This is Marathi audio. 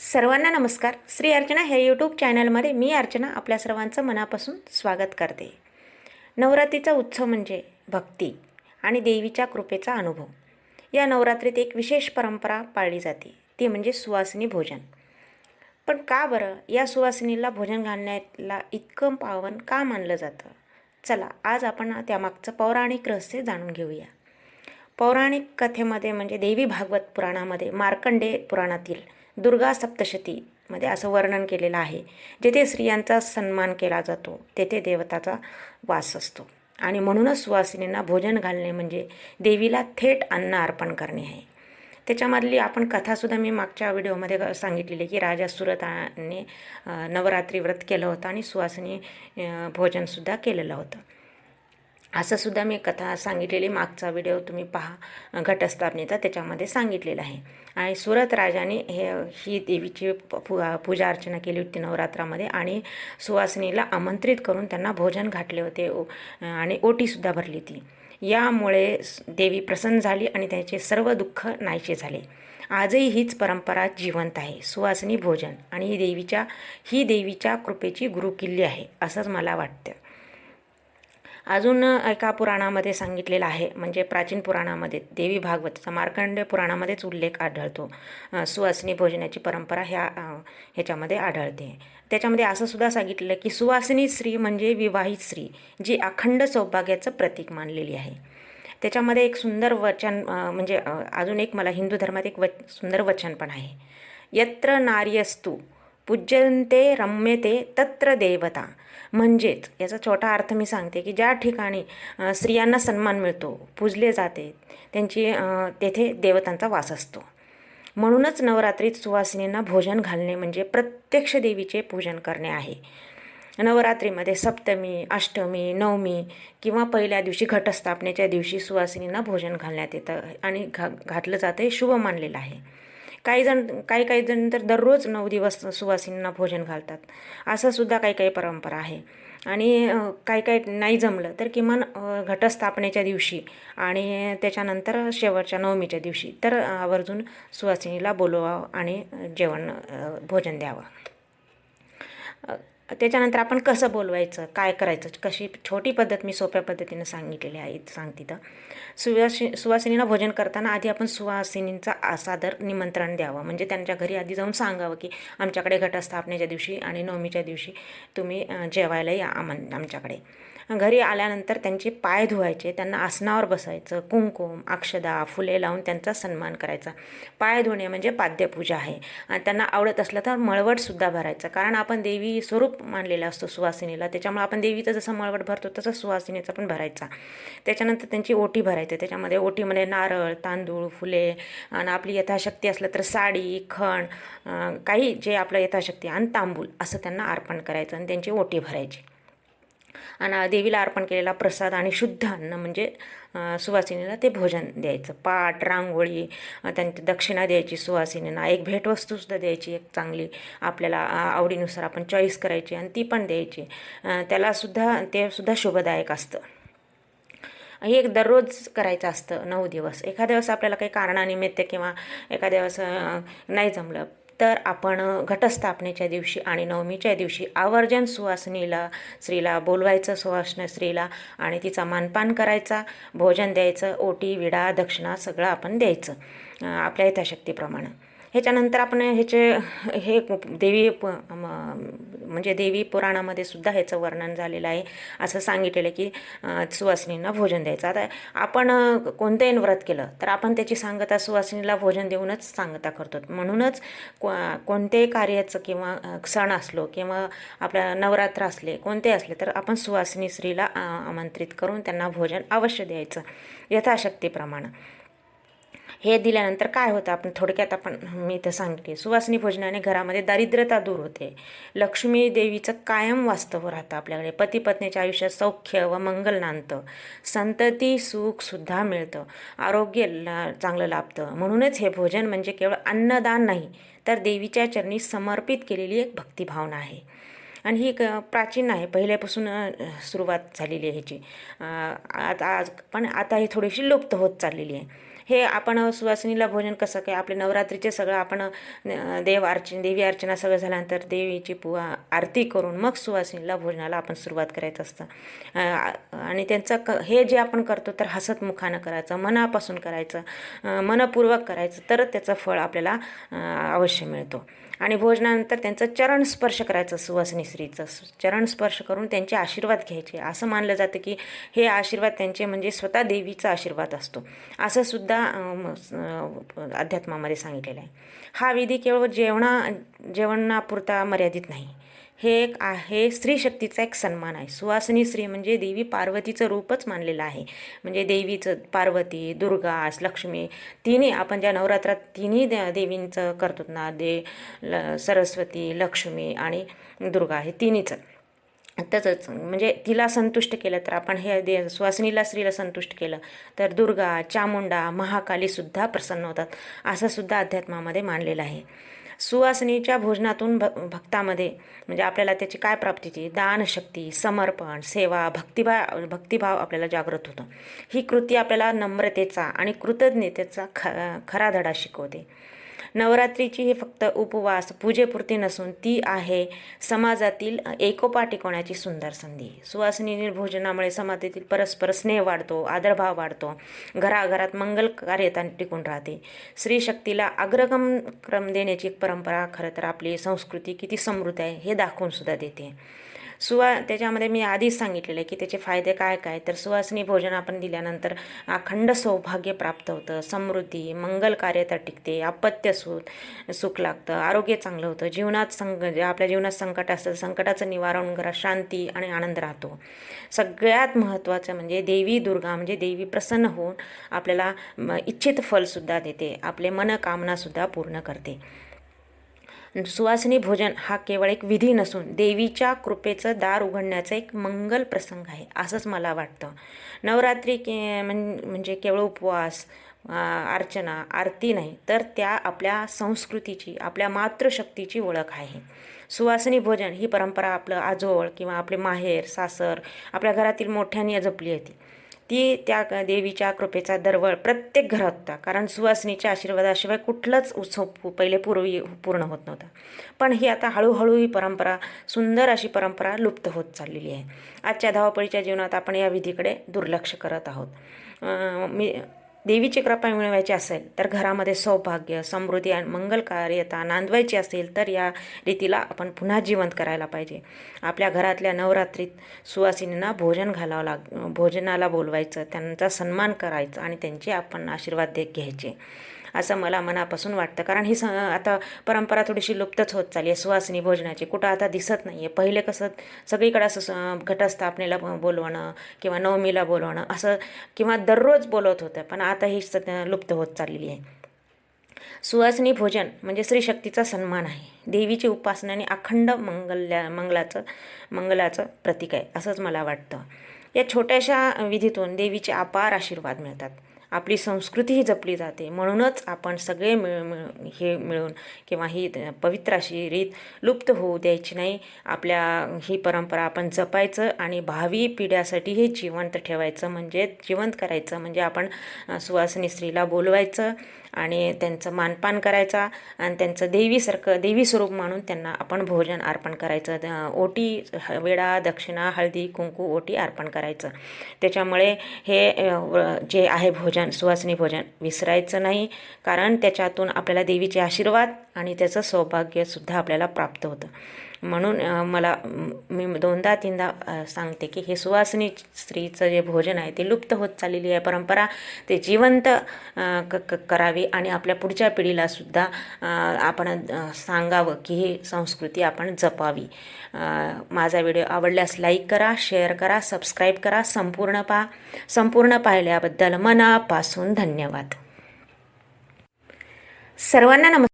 सर्वांना नमस्कार. श्री अर्चना ह्या यूट्यूब चॅनलमध्ये मी अर्चना आपल्या सर्वांचं मनापासून स्वागत करते. नवरात्रीचा उत्सव म्हणजे भक्ती आणि देवीच्या कृपेचा अनुभव. या नवरात्रीत एक विशेष परंपरा पाळली जाते. ती म्हणजे सुवासिनी भोजन. पण का बरं या सुवासिनीला भोजन घालण्याला इतकं पावन का मानलं जातं? चला आज आपण त्यामागचं पौराणिक रहस्य जाणून घेऊया. पौराणिक कथेमध्ये म्हणजे देवी भागवत पुराणामध्ये मार्कंडे पुराणातील दुर्गा सप्तशतीमध्ये असं वर्णन केलेलं आहे जेथे स्त्रियांचा सन्मान केला जातो तेथे देवताचा वास असतो. आणि म्हणूनच सुवासिनींना भोजन घालणे म्हणजे देवीला थेट अन्न अर्पण करणे आहे. त्याच्यामधली आपण कथासुद्धा मी मागच्या व्हिडिओमध्ये ग- सांगितलेली की राजा सुरताने नवरात्री व्रत केलं होतं आणि सुवासिनी भोजनसुद्धा केलेलं होतं. असं सुद्धा मी कथा सांगितलेली मागचा व्हिडिओ तुम्ही पहा घटस्थापनेचा त्याच्यामध्ये सांगितलेला आहे. आणि सुरत राजाने हे ही देवीची पू पूजा अर्चना केली होती नवरात्रामध्ये आणि सुवासिनीला आमंत्रित करून त्यांना भोजन घातले होते. ओ- आणि ओटीसुद्धा भरली होती. यामुळे देवी प्रसन्न झाली आणि त्याचे सर्व दुःख नाहीसे झाले. आजही हीच परंपरा जिवंत आहे. सुवासिनी भोजन आणि ही देवीच्या ही देवीच्या कृपेची गुरुकिल्ली आहे असंच मला वाटतं. अजून एका पुराणामध्ये सांगितलेलं आहे म्हणजे प्राचीन पुराणामध्ये. देवी भागवत मार्कंड पुराणामध्येच उल्लेख आढळतो. सुवासिनी भोजनाची परंपरा ह्या ह्याच्यामध्ये आढळते. त्याच्यामध्ये असं सुद्धा सांगितलेलं की सुवासिनी स्त्री म्हणजे विवाहित स्त्री जी अखंड सौभाग्याचं प्रतीक मानलेली आहे. त्याच्यामध्ये एक सुंदर वचन म्हणजे अजून एक मला हिंदू धर्मात एक वच सुंदर वचन पण आहे. यत्र नार्यस्तु पूज्यन्ते रम्यते तत्र देवता. म्हणजेच याचा छोटा अर्थ मी सांगते की ज्या ठिकाणी स्त्रियांना सन्मान मिळतो पूजले जाते त्यांची तेथे देवतांचा वास असतो. म्हणूनच नवरात्रीत सुवासिनींना भोजन घालणे म्हणजे प्रत्यक्ष देवीचे पूजन करणे आहे. नवरात्रीमध्ये सप्तमी अष्टमी नवमी किंवा पहिल्या दिवशी घटस्थापनेच्या दिवशी सुवासिनींना भोजन घालण्यात येतं आणि घा घातलं जातं हे शुभ मानलेलं आहे. काही जण काही काही जण तर दररोज नऊ दिवस सुवासिनींना भोजन घालतात. असं सुद्धा काही काही परंपरा आहे. आणि काही काही नाही जमलं तर किमान घटस्थापनेच्या दिवशी आणि त्याच्यानंतर शेवटच्या नवमीच्या दिवशी तर आवर्जून सुवासिनीला बोलवावं आणि जेवण भोजन द्यावं. त्याच्यानंतर आपण कसं बोलवायचं काय करायचं कशी छोटी पद्धत मी सोप्या पद्धतीनं सांगितलेली आहे सांगते तर सुवासिनी सुवासिनीला भोजन करताना आधी आपण सुवासिनींचा सादर निमंत्रण द्यावं. म्हणजे त्यांच्या घरी आधी जाऊन सांगावं की आमच्याकडे घटस्थापनेच्या दिवशी आणि नवमीच्या दिवशी तुम्ही जेवायला या आमन आमच्याकडे. घरी आल्यानंतर त्यांचे पाय धुवायचे त्यांना आसनावर बसायचं कुंकुम अक्षदा फुले लावून त्यांचा सन्मान करायचा. पाय धुणे म्हणजे पाद्यपूजा आहे. आणि त्यांना आवडत असलं तर मळवटसुद्धा भरायचं. कारण आपण देवी स्वरूप मानलेला असतो सुवासिनीला. त्याच्यामुळे आपण देवीचं जसं मळवट भरतो तसं सुवासिनीचा पण भरायचा. त्याच्यानंतर त्यांची ओटी भरायची. त्याच्यामध्ये ओटीमध्ये नारळ तांदूळ फुले आणि आपली यथाशक्ती असलं तर साडी खण काही जे आपलं यथाशक्ती आणि तांबूल असं त्यांना अर्पण करायचं आणि त्यांची ओटी भरायची. आणि देवीला अर्पण केलेला प्रसाद आणि शुद्ध अन्न म्हणजे सुवासिनीला ते भोजन द्यायचं. पाट रांगोळी त्यांची दक्षिणा द्यायची सुवासिनींना. एक भेटवस्तूसुद्धा द्यायची एक चांगली आपल्याला आवडीनुसार आपण चॉईस करायची आणि ती पण द्यायची. त्यालासुद्धा ते सुद्धा शुभदायक असतं. हे एक दररोज करायचं असतं नऊ दिवस. एखाद्या दिवस आपल्याला काही कारणानिमित्त किंवा एखाद्या वेळेस नाही जमलं तर आपण घटस्थापनेच्या दिवशी आणि नवमीच्या दिवशी आवर्जन सुवासिनीला स्त्रीला बोलवायचं सुवासना स्त्रीला आणि तिचा मानपान करायचा भोजन द्यायचं ओटी विडा दक्षिणा सगळं आपण द्यायचं आपल्या यथाशक्तीप्रमाणे. ह्याच्यानंतर आपण ह्याचे हे देवी प म्हणजे देवी पुराणामध्ये सुद्धा ह्याचं वर्णन झालेलं आहे. असं सांगितलेलं की सुवासिनींना भोजन द्यायचं. आता आपण कोणतंही व्रत केलं तर आपण त्याची सांगता सुवासिनीला भोजन देऊनच सांगता करतो. म्हणूनच को कोणत्याही कार्याचं किंवा सण असलो किंवा आपल्या नवरात्र असले कोणते असले तर आपण सुवासिनी स्त्रीला आमंत्रित करून त्यांना भोजन अवश्य द्यायचं. यथाशक्तीप्रमाणे. हे दिल्यानंतर काय होतं? आपण थोडक्यात आपण मी इथं सांगते. सुवासिनी भोजनाने घरामध्ये दारिद्र्यता दूर होते. लक्ष्मी देवीचं कायम वास्तव राहतं आपल्याकडे. पती पत्नीच्या आयुष्यात सौख्य व मंगल नांदतं संतती सुखसुद्धा मिळतं. आरोग्य चांगलं लाभतं. म्हणूनच हे भोजन म्हणजे केवळ अन्नदान नाही तर देवीच्या चरणी समर्पित केलेली एक भक्तिभावना आहे. आणि ही क प्राचीन आहे. पहिल्यापासून सुरुवात झालेली आहे ह्याची. आता आज पण आता ही थोडीशी लुप्त होत चाललेली आहे. हे आपण सुवासिनीला भोजन कसं काय आपले नवरात्रीचे सगळं आपण देव अर्चन देवी अर्चना सगळं झाल्यानंतर देवीची पुवा आरती करून मग सुवासिनीला भोजनाला आपण सुरुवात करायचं असतं. आणि त्यांचं क हे जे आपण करतो तर हसतमुखानं करायचं मनापासून करायचं मनपूर्वक करायचं तरच त्याचं फळ आपल्याला अवश्य मिळतो. आणि भोजनानंतर त्यांचं चरण स्पर्श करायचं सुवासिनी स्त्रीचं चरण स्पर्श करून त्यांचे आशीर्वाद घ्यायचे. असं मानलं जातं की हे आशीर्वाद त्यांचे म्हणजे स्वतः देवीचा आशीर्वाद असतो. असं सुद्धा अध्यात्मामध्ये सांगितलेलं आहे. हा विधी केवळ जेवणा जेवणापुरता मर्यादित नाही. हे एक आहे स्त्री शक्तीचा एक सन्मान आहे. सुवासिनी स्त्री म्हणजे देवी पार्वतीचं रूपच मानलेलं आहे. म्हणजे देवीचं पार्वती दुर्गा लक्ष्मी तिन्ही आपण ज्या नवरात्रात तिन्ही दे देवींचं करतो ना दे ल सरस्वती लक्ष्मी आणि दुर्गा हे तिन्हीचं. तसंच म्हणजे तिला संतुष्ट केलं तर आपण हे दे सुवासिनीला स्त्रीला संतुष्ट केलं तर दुर्गा चामुंडा महाकालीसुद्धा प्रसन्न होतात. असं सुद्धा अध्यात्मामध्ये मानलेलं आहे. सुवासनीच्या भोजनातून भ भक्तामध्ये म्हणजे आपल्याला त्याची काय प्राप्ती दानशक्ती समर्पण सेवा भक्तिभाव भक्तिभाव आपल्याला जागृत होतो. ही कृती आपल्याला नम्रतेचा आणि कृतज्ञतेचा ख खरा धडा शिकवते. नवरात्रीची ही फक्त उपवास पूजेपुरती नसून ती आहे समाजातील एकोपा टिकवण्याची सुंदर संधी. सुवासिनी भोजनामुळे समाजातील परस्पर स्नेह वाढतो आदरभाव वाढतो. घराघरात मंगल कार्यता टिकून राहते. स्त्री शक्तीला अग्रगम क्रम देण्याची एक परंपरा खरं तर आपली संस्कृती किती समृद्ध आहे हे दाखवून सुद्धा देते. सुवा त्याच्यामध्ये मी आधीच सांगितलेलं आहे की त्याचे फायदे काय काय? तर सुवासनी भोजन आपण दिल्यानंतर अखंड सौभाग्य प्राप्त होतं समृद्धी मंगल कार्यता टिकते अपत्य सुख सुख लागतं आरोग्य चांगलं होतं जीवनात संग जे आपल्या जीवनात संकट असतं संकटाचं निवारण घरात शांती आणि आनंद राहतो. सगळ्यात महत्त्वाचं म्हणजे देवी दुर्गा म्हणजे देवी प्रसन्न होऊन आपल्याला म, इच्छित फलसुद्धा देते आपले मनकामनासुद्धा पूर्ण करते. सुवासिनी भोजन हा केवळ एक विधी नसून देवीच्या कृपेचं दार उघडण्याचा एक मंगल प्रसंग आहे असंच मला वाटतं. नवरात्री के म्हणजे केवळ उपवास अर्चना आरती नाही तर त्या आपल्या संस्कृतीची आपल्या मातृशक्तीची ओळख आहे. सुवासिनी भोजन ही परंपरा आपलं आजोळ किंवा आपले माहेर सासर आपल्या घरातील मोठ्यांनी जपली होती. ती त्या क- देवीच्या कृपेचा दरवळ प्रत्येक घरात होता. कारण सुवासिनीच्या आशीर्वादाशिवाय कुठलंच उत्सव पहिले पूर्वी पूर्ण होत नव्हता. पण ही आता हळूहळू ही परंपरा सुंदर अशी परंपरा लुप्त होत चाललेली आहे. आजच्या धावपळीच्या जीवनात आपण या विधीकडे दुर्लक्ष करत आहोत. मी देवीची कृपा मिळवायची असेल तर घरामध्ये सौभाग्य समृद्धी आणि मंगल कार्यता नांदवायची असेल तर या रीतीला आपण पुन्हा जिवंत करायला पाहिजे. आपल्या घरातल्या नवरात्रीत सुवासिनींना भोजन घालावं लाग भोजनाला बोलवायचं त्यांचा सन्मान करायचा आणि त्यांचे आपण आशीर्वाद देत घ्यायचे. असं मला मनापासून वाटतं. कारण ही स आता परंपरा थोडीशी लुप्तच होत चालली आहे सुवासिनी भोजनाची. कुठं आता दिसत नाही आहे पहिले कसं सगळीकडे असं स- घटस्थापनेला बोलवणं किंवा नवमीला बोलवणं असं किंवा दररोज बोलवत होतं. पण आता ही सध्या लुप्त होत चाललेली आहे. सुवासिनी भोजन म्हणजे स्त्रीशक्तीचा सन्मान आहे. देवीची उपासना आणि अखंड मंगल्या मंगलाचं मंगलाचं प्रतीक आहे असंच मला वाटतं. या छोट्याशा विधीतून देवीचे अपार आशीर्वाद मिळतात. आपली संस्कृती ही जपली जाते. म्हणूनच आपण सगळे मिळ मिळ हे मिळून किंवा ही पवित्र अशी रीत लुप्त होऊ द्यायची नाही. आपल्या ही परंपरा आपण जपायचं आणि भावी पिढ्यासाठी हे जिवंत ठेवायचं म्हणजे जिवंत करायचं म्हणजे आपण सुवासिनी स्त्रीला बोलवायचं आणि त्यांचं मानपान करायचा आणि त्यांचं देवीसारखं देवी स्वरूप मानून त्यांना आपण भोजन अर्पण करायचं. द- ओटी ह- वेडा दक्षिणा हळदी कुंकू ओटी अर्पण करायचं. त्याच्यामुळे हे व- जे आहे भोजन सुवासिनी भोजन विसरायचं नाही कारण त्याच्यातून आपल्याला देवीचे आशीर्वाद आणि त्याचं सौभाग्यसुद्धा आपल्याला प्राप्त होतं. म्हणून मला मी दोनदा तीनदा सांगते की हे सुवासिनी स्त्रीचं जे भोजन आहे ते लुप्त होत चाललेली आहे. परंपरा ते जिवंत क क करावी आणि आपल्या पुढच्या पिढीला सुद्धा आपण सांगावं की ही संस्कृती आपण जपावी. माझा व्हिडिओ आवडल्यास लाईक करा शेअर करा सबस्क्राईब करा संपूर्ण पा संपूर्ण पाहिल्याबद्दल मनापासून धन्यवाद. सर्वांना नमस्कार.